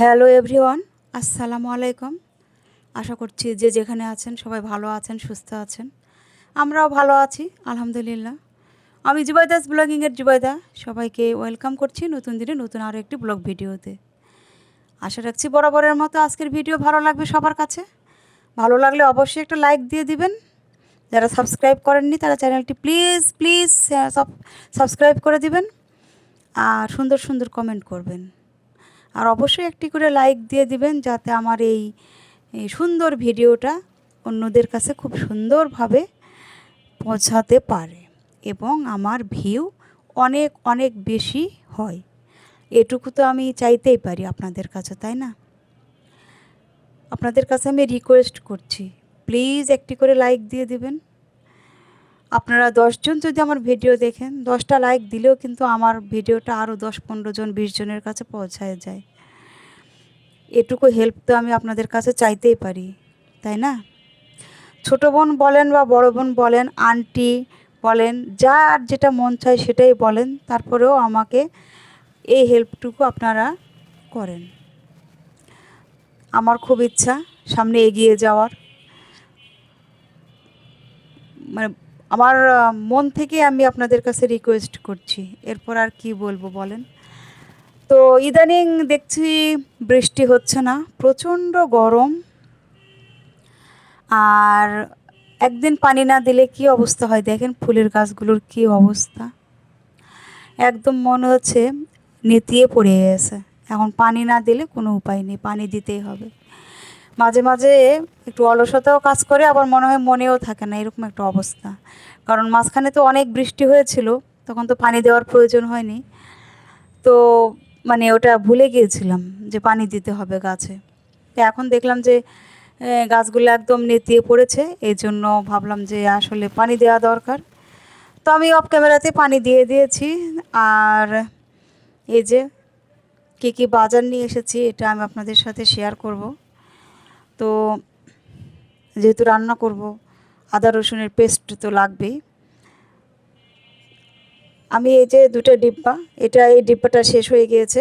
Hello everyone, আসসালামু আলাইকুম। আশা করছি যে যেখানে আছেন সবাই ভালো আছেন, সুস্থ আছেন। আমরাও ভালো আছি, আলহামদুলিল্লাহ। আমি জুবাইদাস ব্লগিংয়ের জুবাইদা। সবাইকে ওয়েলকাম করছি নতুন দিনে নতুন আরও একটি ব্লগ ভিডিওতে। আশা রাখছি বরাবরের মতো আজকের ভিডিও ভালো লাগবে সবার কাছে। ভালো লাগলে অবশ্যই একটা লাইক দিয়ে দিবেন। যারা সাবস্ক্রাইব করেননি, তারা চ্যানেলটি প্লিজ প্লিজ সাবস্ক্রাইব করে দিবেন। আর সুন্দর সুন্দর কমেন্ট করবেন। আর অবশ্যই একটি করে লাইক দিয়ে দিবেন যাতে আমার এই সুন্দর ভিডিওটা অন্যদের কাছে খুব সুন্দরভাবে পৌঁছাতে পারে এবং আমার ভিউ অনেক অনেক বেশি হয়। এটুকু তো আমি চাইতেই পারি আপনাদের কাছে, তাই না? আপনাদের কাছে আমি রিকোয়েস্ট করছি। প্লিজ একটি করে লাইক দিয়ে দিবেন। আপনারা দশজন যদি আমার ভিডিও দেখেন, দশটা লাইক দিলেও কিন্তু আমার ভিডিওটা আরও দশ পনেরো জন, বিশ জনের কাছে পৌঁছায় যায়। এটুকু হেল্প তো আমি আপনাদের কাছে চাইতেই পারি, তাই না? ছোটো বোন বলেন বা বড় বোন বলেন আন্টি বলেন, যা আর যেটা মন চায় সেটাই বলেন, তারপরেও আমাকে এই হেল্পটুকু আপনারা করেন। আমার খুব ইচ্ছা সামনে এগিয়ে যাওয়ার। মানে আমার মন থেকে আমি আপনাদের কাছে রিকোয়েস্ট করছি। এরপর আর কি বলব বলেন? তো ইদানিং দেখছি বৃষ্টি হচ্ছে না, প্রচণ্ড গরম। আর একদিন পানি না দিলে কি অবস্থা হয়? দেখেন ফুলের গাছগুলোর কি অবস্থা। একদম মনে হচ্ছে নেতিয়ে পড়ে গেছে। এখন পানি না দিলে কোনো উপায় নেই, পানি দিতেই হবে। মাঝে মাঝে একটু অলসতাও কাজ করে, আবার মনে হয় মনেও থাকে না, এরকম একটা অবস্থা। কারণ মাঝখানে তো অনেক বৃষ্টি হয়েছিল, তখন তো পানি দেওয়ার প্রয়োজন হয়নি। তো মানে ওটা ভুলে গিয়েছিলাম যে পানি দিতে হবে গাছে। তো এখন দেখলাম যে গাছগুলো একদম নেতিয়ে পড়েছে, এই জন্য ভাবলাম যে আসলে পানি দেওয়া দরকার। তো আমি অফ ক্যামেরাতে পানি দিয়ে দিয়েছি, আর এই যে কী কী বাজার নিয়ে এসেছি, এটা আমি আপনাদের সাথে শেয়ার করব। তো যেহেতু রান্না করব, আদা রসুনের পেস্ট তো লাগবেই। আমি এই যে দুটো ডিব্বা, এটা এই ডিব্বাটা শেষ হয়ে গিয়েছে।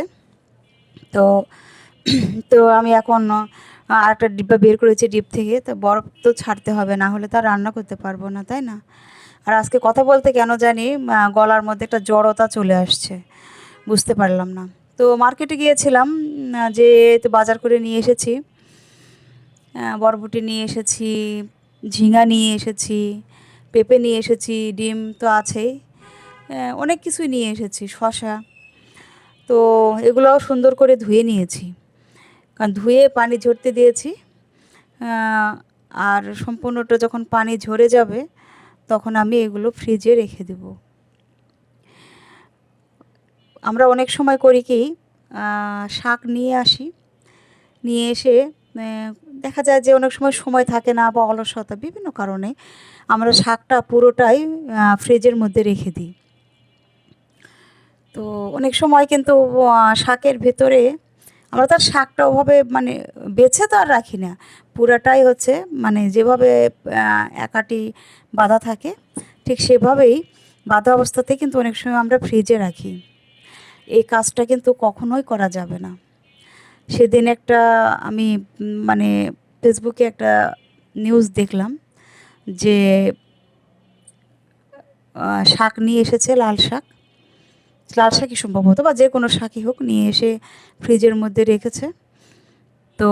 তো তো আমি এখন আর একটা ডিব্বা বের করেছি ডিপ থেকে। তো বরফ তো ছাড়তে হবে, না হলে তো রান্না করতে পারব না, তাই না? আর আজকে কথা বলতে কেন জানি গলার মধ্যে একটা জড়তা চলে আসছে। বুঝতে পারলাম না। তো মার্কেটে গিয়েছিলাম যে তো বাজার করে নিয়ে এসেছি। বরবটি নিয়ে এসেছি, ঝিঙা নিয়ে এসেছি, পেঁপে নিয়ে এসেছি, ডিম তো আছেই। অনেক কিছুই নিয়ে এসেছি শশা তো এগুলোও সুন্দর করে ধুয়ে নিয়েছি। কারণ ধুয়ে পানি ঝরতে দিয়েছি। আর সম্পূর্ণটা যখন পানি ঝরে যাবে, তখন আমি এগুলো ফ্রিজে রেখে দেব। আমরা অনেক সময় করি কি শাক নিয়ে আসি। নিয়ে এসে দেখা যায় যে অনেক সময় সময় থাকে না বা অলসতা বিভিন্ন কারণে আমরা শাকটা পুরোটাই ফ্রিজের মধ্যে রেখে দিই। তো অনেক সময় কিন্তু শাকের ভেতরে আমরা তার শাকটা ওভাবে মানে বেছে তো আর রাখি না। পুরাটাই হচ্ছে মানে যেভাবে একাটি বাঁধা থাকে, ঠিক সেভাবেই বাঁধা অবস্থাতে কিন্তু অনেক সময় আমরা ফ্রিজে রাখি। এই কাজটা কিন্তু কখনোই করা যাবে না। সেদিন একটা আমি মানে ফেসবুকে একটা নিউজ দেখলাম যে শাক নিয়ে এসেছে, লাল শাক। লাল শাকই সম্ভবত বা যে কোনো শাকই হোক নিয়ে এসে ফ্রিজের মধ্যে রেখেছে। তো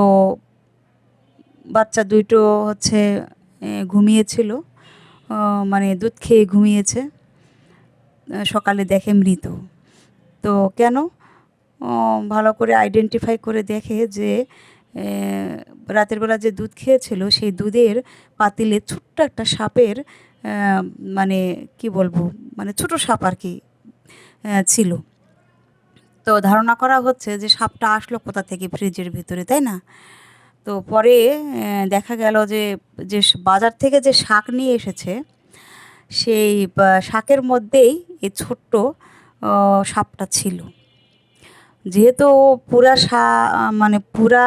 বাচ্চা দুটো হচ্ছে ঘুমিয়েছিল। মানে দুধ খেয়ে ঘুমিয়েছে। সকালে দেখে মৃত। তো কেন? ভালো করে আইডেন্টিফাই করে দেখে যে রাতের বেলা যে দুধ খেয়েছিল, সেই দুধের পাতিলে ছোট্ট একটা সাপের মানে কি বলব মানে ছোট সাপ আর কি ছিল। তো ধারণা করা হচ্ছে যে সাপটা আসলো কোথা থেকে? ফ্রিজের ভিতরে, তাই না? তো পরে দেখা গেল যে যে বাজার থেকে যে শাক নিয়ে এসেছে, সেই শাকের মধ্যেই এই ছোট্ট সাপটা ছিল। যেহেতু ও পুরা শা মানে পুরা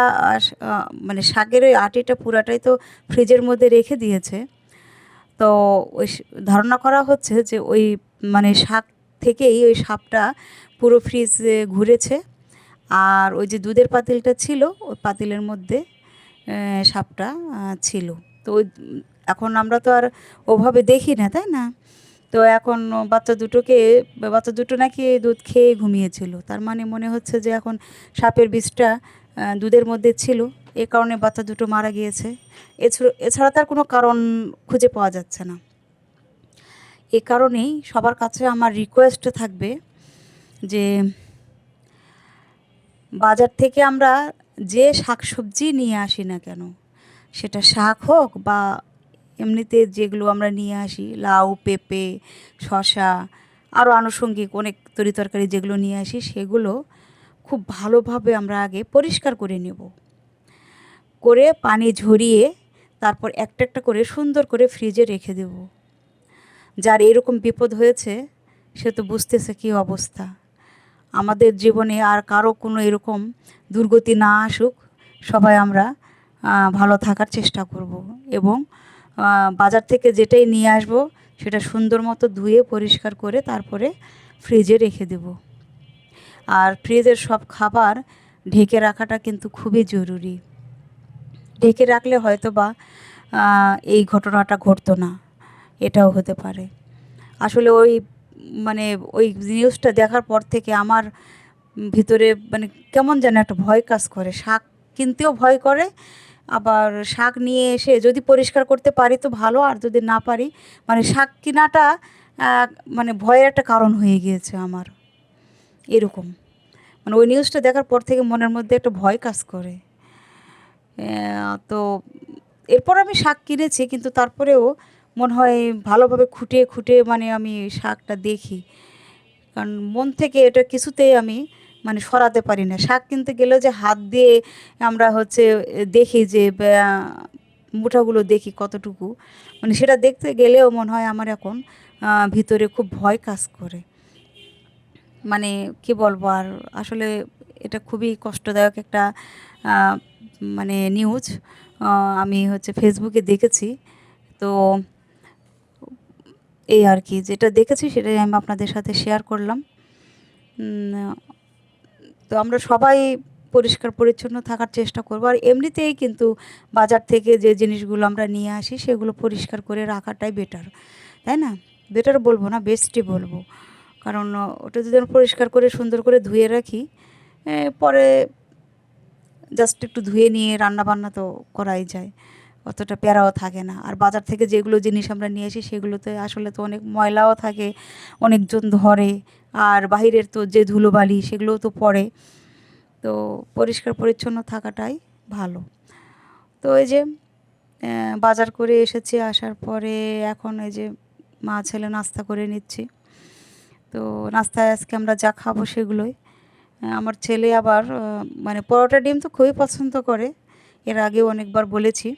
মানে শাকের ওই আটিটা পুরাটাই তো ফ্রিজের মধ্যে রেখে দিয়েছে। তো ওই ধারণা করা হচ্ছে যে ওই মানে শাক থেকেই ওই সাপটা পুরো ফ্রিজে ঘুরেছে। আর ওই যে দুধের পাতিলটা ছিল, ওই পাতিলের মধ্যে সাপটা ছিল। তো ওই, এখন আমরা তো আর ওভাবে দেখি না, তাই না? তো এখন বাচ্চা দুটোকে, বাচ্চা দুটো নাকি দুধ খেয়ে ঘুমিয়েছিল। তার মানে মনে হচ্ছে যে এখন সাপের বিষটা দুধের মধ্যে ছিল। এ কারণে বাচ্চা দুটো মারা গিয়েছে। এছাড়া এছাড়া তার কোনো কারণ খুঁজে পাওয়া যাচ্ছে না। এ কারণেই সবার কাছে আমার রিকোয়েস্ট থাকবে যে বাজার থেকে আমরা যে শাক সবজি নিয়ে আসি না কেন, সেটা শাক হোক বা এমনিতে যেগুলো আমরা নিয়ে আসি, লাউ, পেঁপে শশা আরও আনুষঙ্গিক অনেক তরি তরকারি যেগুলো নিয়ে আসি, সেগুলো খুব ভালোভাবে আমরা আগে পরিষ্কার করে নেব। করে পানি ঝরিয়ে তারপর একটা একটা করে সুন্দর করে ফ্রিজে রেখে দেব। যার এরকম বিপদ হয়েছে, সে তো বুঝতেছে কী অবস্থা। আমাদের জীবনে আর কারও কোনো এরকম দুর্গতি না আসুক, সবাই আমরা ভালো থাকার চেষ্টা করব এবং বাজার থেকে যেটাই নিয়ে আসব, সেটা সুন্দর মতো ধুয়ে পরিষ্কার করে তারপরে ফ্রিজে রেখে দেব। আর ফ্রিজের সব খাবার ঢেকে রাখাটা কিন্তু খুবই জরুরি। ঢেকে রাখলে হয়তো বা এই ঘটনাটা ঘটতো না, এটাও হতে পারে। আসলে ওই মানে ওই নিউজটা দেখার পর থেকে আমার ভিতরে মানে কেমন যেন একটা ভয় কাজ করে। শাক কিনতেও ভয় করে আবার শাক নিয়ে এসে যদি পরিষ্কার করতে পারি তো ভালো, আর যদি না পারি মানে শাক কেনাটা মানে ভয়ের একটা কারণ হয়ে গিয়েছে আমার। এরকম। মানে ওই নিউজটা দেখার পর থেকে মনের মধ্যে একটা ভয় কাজ করে। তো এরপর আমি শাক কিনেছি, কিন্তু তারপরেও মনে হয় ভালোভাবে খুঁটিয়ে খুঁটিয়ে মানে আমি শাকটা দেখি। কারণ মন থেকে এটা কিছুতেই আমি মানে সরাতে পারি না। শাক কিনতে গেলেও যে হাত দিয়ে আমরা হচ্ছে দেখি যে মুঠাগুলো দেখি কতটুকু মানে সেটা দেখতে গেলেও মনে হয় আমার এখন ভিতরে খুব ভয় কাজ করে। মানে কি বলব আর, আসলে এটা খুবই কষ্টদায়ক একটা মানে নিউজ আমি হচ্ছে ফেসবুকে দেখেছি। তো এই আর কি, যেটা দেখেছি সেটাই আমি আপনাদের সাথে শেয়ার করলাম। তো আমরা সবাই পরিষ্কার পরিচ্ছন্ন থাকার চেষ্টা করব। আর এমনিতেই কিন্তু বাজার থেকে যে জিনিসগুলো আমরা নিয়ে আসি, সেগুলো পরিষ্কার করে রাখাটাই বেটার তাই না? বেটার বলব না বেস্টই বলব। কারণ ওটা যদি আমরা পরিষ্কার করে, সুন্দর করে ধুয়ে রাখি পরে জাস্ট একটু ধুয়ে নিয়ে রান্না বান্না তো করাই যায়। অতটা প্যারাও থাকে না। আর বাজার থেকে যেগুলো জিনিস আমরা নিয়ে আসি, সেগুলোতে আসলে তো অনেক ময়লাও থাকে, অনেকজন ধরে আর বাহিরের তো যে ধুলোবালি সেগুলোও তো পড়ে। তো পরিষ্কার পরিচ্ছন্ন থাকাটাই ভালো। তো এই যে বাজার করে এসেছি, আসার পরে এখন এই যে মা ছেলে নাস্তা করে নিচ্ছি। তো নাস্তায় আজকে আমরা যা খাব সেগুলোই। আমার ছেলে আবার মানে পরোটা ডিম তো খুবই পছন্দ করে, এর আগেও অনেকবার বলেছি।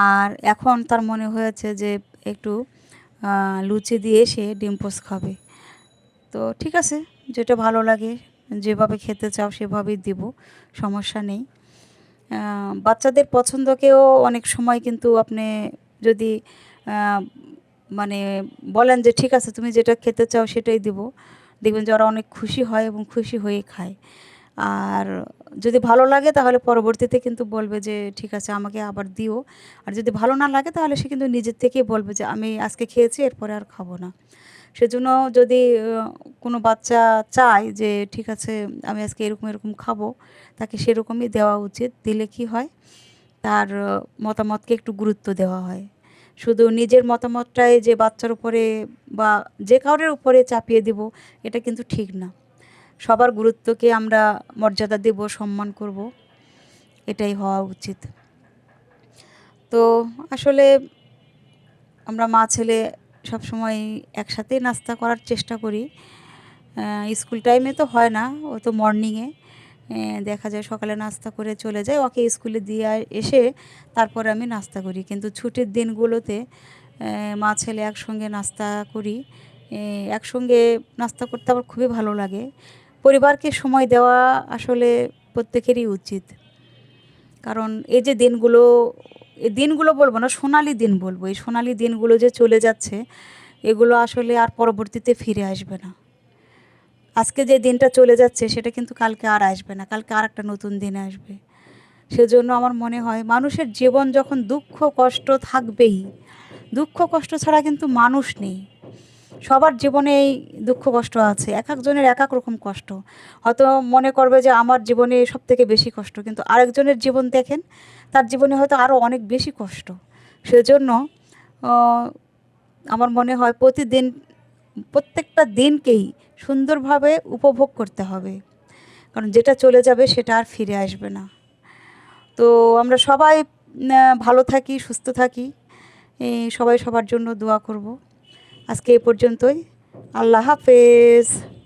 আর এখন তার মনে হয়েছে যে একটু লুচি দিয়ে সে ডিম পোস্ট খাবে। তো ঠিক আছে, যেটা ভালো লাগে, যেভাবে খেতে চাও সেভাবেই দেব, সমস্যা নেই। বাচ্চাদের পছন্দকেও অনেক সময় কিন্তু আপনি যদি মানে বলেন যে ঠিক আছে, তুমি যেটা খেতে চাও সেটাই দেবো। দেখবেন যে ওরা অনেক খুশি হয় এবং খুশি হয়ে খায়। আর যদি ভালো লাগে তাহলে পরবর্তীতে কিন্তু বলবে যে ঠিক আছে, আমাকে আবার দিও। আর যদি ভালো না লাগে তাহলে সে কিন্তু নিজের থেকেই বলবে যে আমি আজকে খেয়েছি, এরপরে আর খাব না। সেজন্য যদি কোনো বাচ্চা চায় যে ঠিক আছে, আমি আজকে এরকম এরকম খাব, তাকে সেরকমই দেওয়া উচিত। দিলে কি হয়? তার মতামতকে একটু গুরুত্ব দেওয়া হয়। শুধু নিজের মতামতটাই যে বাচ্চার উপরে বা যে কারোর উপরে চাপিয়ে দেব, এটা কিন্তু ঠিক না। সবার গুরুত্বকে আমরা মর্যাদা দেব, সম্মান করব, এটাই হওয়া উচিত। তো আসলে আমরা মা ছেলে সবসময় একসাথেই নাস্তা করার চেষ্টা করি। স্কুল টাইমে তো হয় না, ও তো মর্নিংয়ে দেখা যায় সকালে নাস্তা করে চলে যায়, ওকে স্কুলে দিয়ে এসে তারপরে আমি নাস্তা করি। কিন্তু ছুটির দিনগুলোতে মা ছেলে একসঙ্গে নাস্তা করি। একসঙ্গে নাস্তা করতে আমার খুবই ভালো লাগে। পরিবারকে সময় দেওয়া আসলে প্রত্যেকেরই উচিত। কারণ এই যে দিনগুলো এই দিনগুলো বলব না, সোনালি দিন বলব। এই সোনালি দিনগুলো যে চলে যাচ্ছে, এগুলো আসলে আর পরবর্তীতে ফিরে আসবে না। আজকে যে দিনটা চলে যাচ্ছে, সেটা কিন্তু কালকে আর আসবে না, কালকে আর একটা নতুন দিন আসবে। সেজন্য আমার মনে হয়, মানুষের জীবন যখন দুঃখ, কষ্ট থাকবেই। দুঃখ, কষ্ট ছাড়া কিন্তু মানুষ নেই। সবার জীবনে এই দুঃখ, কষ্ট আছে। এক একজনের এক এক রকম কষ্ট। হয়তো মনে করবে যে, আমার জীবনে সব থেকে বেশি কষ্ট, কিন্তু আরেকজনের জীবন দেখেন তার জীবনে হয়তো আরও অনেক বেশি কষ্ট। সেজন্য আমার মনে হয় প্রতিদিন, প্রত্যেকটা দিনকেই সুন্দরভাবে উপভোগ করতে হবে। কারণ যেটা চলে যাবে সেটা আর ফিরে আসবে না। তো আমরা সবাই ভালো থাকি, সুস্থ থাকি। সবাই সবার জন্য দোয়া করব। আজকে এ পর্যন্তই। আল্লাহ হাফেজ।